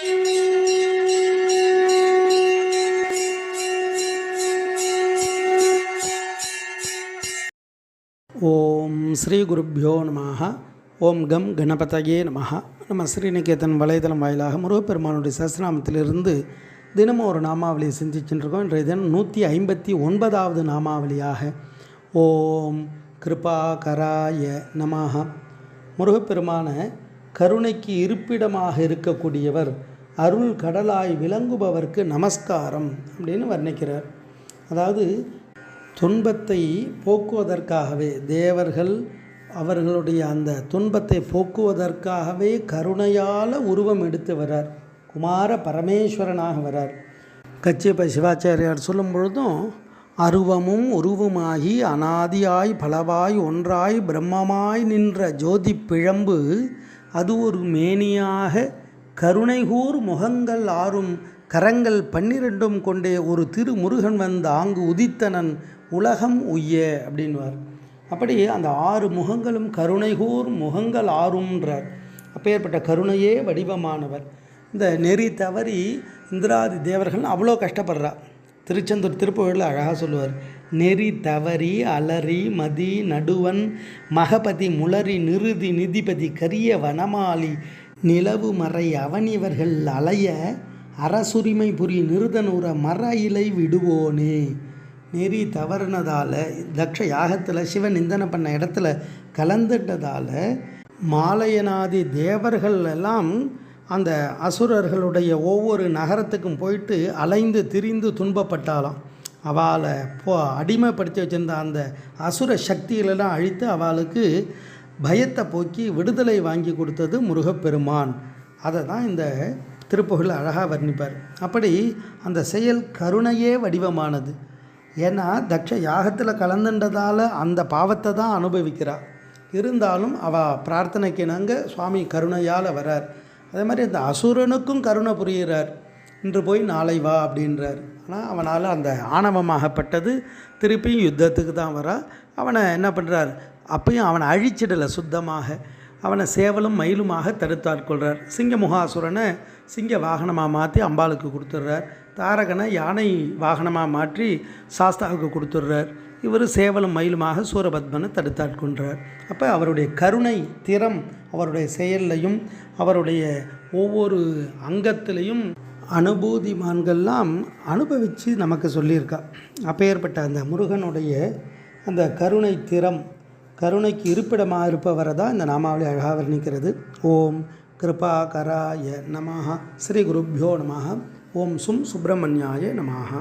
ஓம் ஸ்ரீ குருப்பியோ நம ஓம் கம் கணபதயே நம நம்ம ஸ்ரீநிகேதன் வலைதளம் வாயிலாக முருகப்பெருமானுடைய சஸ்நாமத்திலிருந்து தினமும் ஒரு நாமாவளியை சிந்திச்சுருக்கோம் இன்றைய தினம் நூற்றி ஐம்பத்தி ஒன்பதாவது நாமாவளியாக ஓம் கிருபாகராய கராய முருகப்பெருமான கருணைக்கு இருப்பிடமாக இருக்கக்கூடியவர் அருள் கடலாய் விளங்குபவர்க்கு நமஸ்காரம் அப்படின்னு வர்ணிக்கிறார். அதாவது துன்பத்தை போக்குவதற்காகவே தேவர்கள் அவர்களுடைய அந்த துன்பத்தை போக்குவதற்காகவே கருணையால் உருவம் எடுத்து வரார் குமார பரமேஸ்வரனாக வரார் கச்சியப்ப சிவாச்சாரியார் சொல்லும் பொழுதும் அருவமும் உருவமாகி அனாதியாய் பலவாய் ஒன்றாய் பிரம்மமாய் நின்ற ஜோதி பிழம்பு அது ஒரு மேனியாக கருணைகூர் முகங்கள் ஆறும் கரங்கள் பன்னிரெண்டும் கொண்டே ஒரு திரு முருகன் வந்த ஆங்கு உதித்தனன் உலகம் உய்ய அப்படின்வார் அப்படி அந்த ஆறு முகங்களும் கருணைகூர் முகங்கள் ஆறும்ன்றார். அப்பேற்பட்ட கருணையே வடிவமானவர். இந்த நெறி தவறி இந்திராதி தேவர்கள் அவ்வளோ கஷ்டப்படுறா. திருச்செந்தூர் திருப்புகழில் அழகாக சொல்லுவார் நெறி தவறி அலறி மதி நடுவன் மகபதி முளறி நிறுதி நிதிபதி கரிய வனமாலி நிலவு மறை அவனிவர்கள் அலைய அரசுரிமை புரி நிருதனூர மர இலை விடுவோனே. நெறி தவறுனதால் தக்ஷ யாகத்தில் சிவன் நிந்தனை பண்ண இடத்துல கலந்துட்டதால் மாலையனாதி தேவர்கள் எல்லாம் அந்த அசுரர்களுடைய ஒவ்வொரு நகரத்துக்கும் போயிட்டு அலைந்து திரிந்து துன்பப்பட்டாலாம் அவளை போ அடிமைப்படுத்தி வச்சுருந்த அந்த அசுர சக்திகளெல்லாம் அழித்து அவளுக்கு பயத்தை போக்கி விடுதலை வாங்கி கொடுத்தது முருகப்பெருமான். அதை தான் இந்த திருப்புகழ் அழகாக வர்ணிப்பார். அப்படி அந்த செயல் கருணையே வடிவமானது. ஏன்னா தக்ஷ யாகத்தில் கலந்துன்றதால் அந்த பாவத்தை தான் அனுபவிக்கிறாள் இருந்தாலும் அவள் பிரார்த்தனைக்குனங்க சுவாமி கருணையால் வரார். அதே மாதிரி அந்த அசுரனுக்கும் கருணை புரிகிறார் இன்று போய் நாளை வா அப்படின்றார். ஆனால் அவனால் அந்த ஆணவமாகப்பட்டது திருப்பியும் யுத்தத்துக்கு தான் வரா. அவனை என்ன பண்ணுறார் அப்பையும் அவனை அழிச்சிடலை சுத்தமாக. அவனை சேவலும் மயிலுமாக தடுத்தாட்கொள்கிறார் சிங்கமுகாசுரனை சிங்க வாகனமாக மாற்றி அம்பாளுக்கு கொடுத்துட்றார். தாரகனை யானை வாகனமாக மாற்றி சாஸ்தாவுக்கு கொடுத்துட்றார். இவர் சேவலும் மயிலுமாக சூரபத்மனை தடுத்தாட்கொள்கிறார் அப்போ அவருடைய கருணை திறம் அவருடைய செயல்லையும் அவருடைய ஒவ்வொரு அங்கத்திலையும் அனுபூதிமான்கள்லாம் அனுபவித்து நமக்கு சொல்லியிருக்கா. அப்பேற்பட்ட அந்த முருகனுடைய அந்த கருணை திறம் கருணைக்கு இருப்பிடமாக இருப்பவரை தான் இந்த நாமாவளி அழகாக வர்ணிக்கிறது. ஓம் கிருபா கராய நமஹா. ஸ்ரீ குருப்யோ நமஹா. ஓம் சும் சுப்பிரமணியாய நமஹா.